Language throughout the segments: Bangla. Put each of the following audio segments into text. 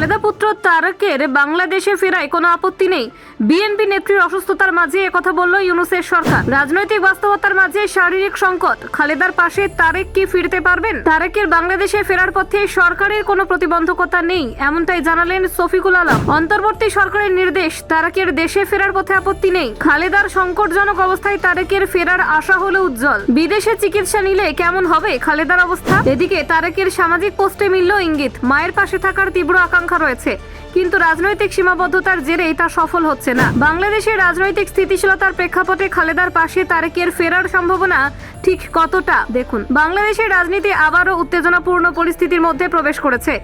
খালেদা পুত্র তারকের বাংলাদেশে ফেরায় কোনো আপত্তি নেই। বিএনপি নেত্রীর অসুস্থতার মাঝে একথা বলল ইউনুসের সরকার। রাজনৈতিক বাস্তবতার মাঝে শারীরিক সংকট। খালেদার পাশে তারেক কি ফিরতে পারবেন? তারেকের বাংলাদেশে ফেরার পথে সরকারের কোনো প্রতিবন্ধকতা নেই, এমনটাই জানালেন শফিকুল আলম। অন্তর্বর্তী সরকারের নির্দেশ, তারেকের দেশে ফেরার পথে আপত্তি নেই। খালেদার সংকটজনক অবস্থায় তারেকের ফেরার আশা হলো উজ্জ্বল। বিদেশে চিকিৎসা নিলে কেমন হবে খালেদার অবস্থা? এদিকে তারেকের সামাজিক পোস্টে মিলল ইঙ্গিত, মায়ের পাশে থাকার তীব্র আকাঙ্ক্ষা রয়েছে। কিন্তু রাজনৈতিক সীমাবদ্ধতার জেরেই তা সফল হচ্ছে না। বাংলাদেশের রাজনৈতিক স্থিতিশীলতার প্রেক্ষাপটে খালেদার পাশে তারেকের ফেরার সম্ভাবনা ঠিক কতটা? দেখুন, বাংলাদেশের রাজনীতি আবারও উত্তেজনাপূর্ণ পরিস্থিতির মধ্যে প্রবেশ করেছে।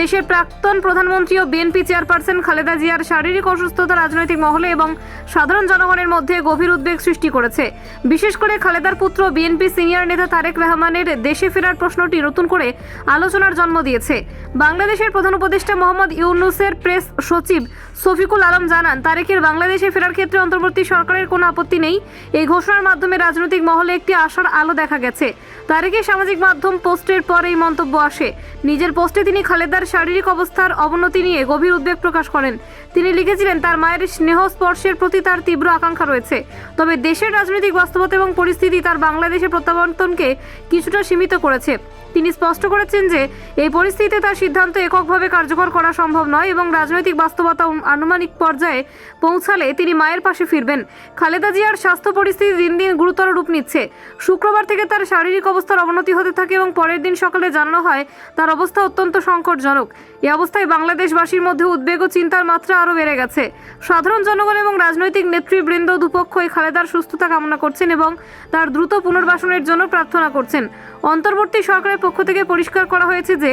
দেশের প্রাক্তন প্রধানমন্ত্রী ও বিএনপি চেয়ারপারসন খালেদা জিয়ার শারীরিক অসুস্থতা রাজনৈতিক মহলে এবং সাধারণ জনগণের মধ্যে গভীর উদ্বেগ সৃষ্টি করেছে। বিশেষ করে খালেদার পুত্র বিএনপি সিনিয়র নেতা তারেক রহমানের দেশে ফেরার প্রশ্নটি নতুন করে আলোচনার জন্ম দিয়েছে। বাংলাদেশের প্রধান উপদেষ্টা মোহাম্মদ ইউনুসের প্রেস সচিব শফিকুল আলম জানান, তারেকের বাংলাদেশে ফেরার ক্ষেত্রে অন্তর্বর্তী সরকারের কোনো আপত্তি নেই। এই ঘোষণার মাধ্যমে রাজনৈতিক মহলে একটি আশার আলো দেখা গেছে। তারেকের সামাজিক মাধ্যম পোস্টের পর এই মন্তব্য আসে। নিজের পোস্টে তিনি খালেদার শারীরিক অবস্থার অবনতি নিয়ে গভীর উদ্বেগ প্রকাশ করেন। তিনি লিখেছিলেন, তার মায়ের স্নেহ স্পর্শের প্রতি তার তীব্র আকাঙ্ক্ষা রয়েছে। তবে দেশের রাজনৈতিক বাস্তবতা এবং পরিস্থিতি তার বাংলাদেশের প্রত্যাবর্তনকে কিছুটা সীমিত করেছে। তিনি স্পষ্ট করেছেন যে, এই পরিস্থিতিতে তার সিদ্ধান্ত এককভাবে কার্যকর করা সম্ভব নয় এবং রাজনৈতিক বাস্তবতা আনুমানিক পর্যায়ে পৌঁছালে তিনি মায়ের পাশে ফিরবেন। খালেদা জিয়ার স্বাস্থ্য পরিস্থিতি দিন দিন গুরুতর রূপ নিচ্ছে। শুক্রবার থেকে তার শারীরিক অবস্থার অবনতি হতে থাকে এবং পরের দিন সকালে জানানো হয়, তার অবস্থা অত্যন্ত সংকটজনক। এই অবস্থায় বাংলাদেশবাসীর মধ্যে উদ্বেগ ও চিন্তার মাত্রা আরও বেড়ে গেছে। সাধারণ জনগণ এবং রাজনৈতিক নেতৃবৃন্দ দুপক্ষই খালেদার সুস্থতা কামনা করছেন এবং তার দ্রুত পুনর্বাসনের জন্য প্রার্থনা করছেন। অন্তর্বর্তী সরকারের পক্ষ থেকে পরিষ্কার করা হয়েছে যে,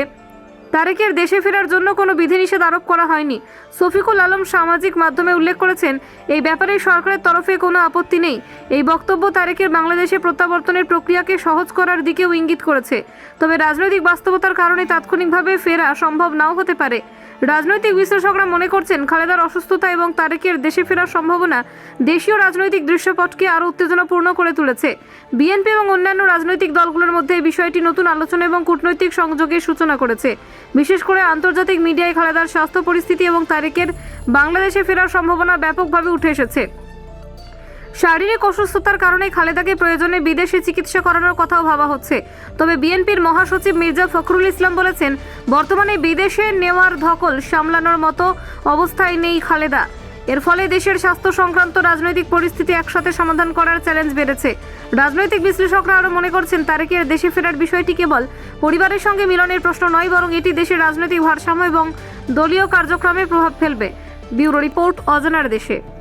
তারেকের দেশে ফেরার জন্য কোনো বিধিনিষেধ আরোপ করা হয়নি। শফিকুল আলম সামাজিক মাধ্যমে উল্লেখ করেছেন, এই ব্যাপারে সরকারের তরফে কোনো আপত্তি নেই। এই বক্তব্য তারেকের বাংলাদেশে প্রত্যাবর্তনের প্রক্রিয়াকে সহজ করার দিকেও ইঙ্গিত করেছে। তবে রাজনৈতিক বাস্তবতার কারণে তাৎক্ষণিকভাবে ফেরা সম্ভব নাও হতে পারে। রাজনৈতিক বিশ্লেষকরা মনে করছেন খালেদার অসুস্থতা এবং তারেকের দেশে ফেরার সম্ভাবনা দেশীয় রাজনৈতিক দৃশ্যপটকে আরও উত্তেজনাপূর্ণ করে তুলেছে। বিএনপি এবং অন্যান্য রাজনৈতিক দলগুলোর মধ্যে এই বিষয়টি নতুন আলোচনা এবং কূটনৈতিক সংযোগের সূচনা করেছে। বিশেষ করে আন্তর্জাতিক মিডিয়ায় খালেদার স্বাস্থ্য পরিস্থিতি এবং তারেকের বাংলাদেশে ফেরার সম্ভাবনা ব্যাপকভাবে উঠে এসেছে। শারীরিক অসুস্থতার কারণে খালেদাকে প্রয়োজনে বিদেশে চিকিৎসা করানোর কথাও ভাবা হচ্ছে। তবে বিএনপির মহাসচিব মির্জা ফখরুল ইসলাম বলেছেন, বর্তমানে বিদেশে নেওয়ার ধকল সামলানোর মতো অবস্থায় নেই খালেদা। এর ফলে দেশের স্বাস্থ্য সংক্রান্ত রাজনৈতিক পরিস্থিতি একসাথে সমাধান করার চ্যালেঞ্জ বেড়েছে। রাজনৈতিক বিশ্লেষকরা আরও মনে করছেন, তারেকের দেশে ফেরার বিষয়টি কেবল পরিবারের সঙ্গে মিলনের প্রশ্ন নয়, বরং এটি দেশের রাজনৈতিক ভারসাম্য এবং দলীয় কার্যক্রমে প্রভাব ফেলবে। ব্যুরো রিপোর্ট অজানার দেশে।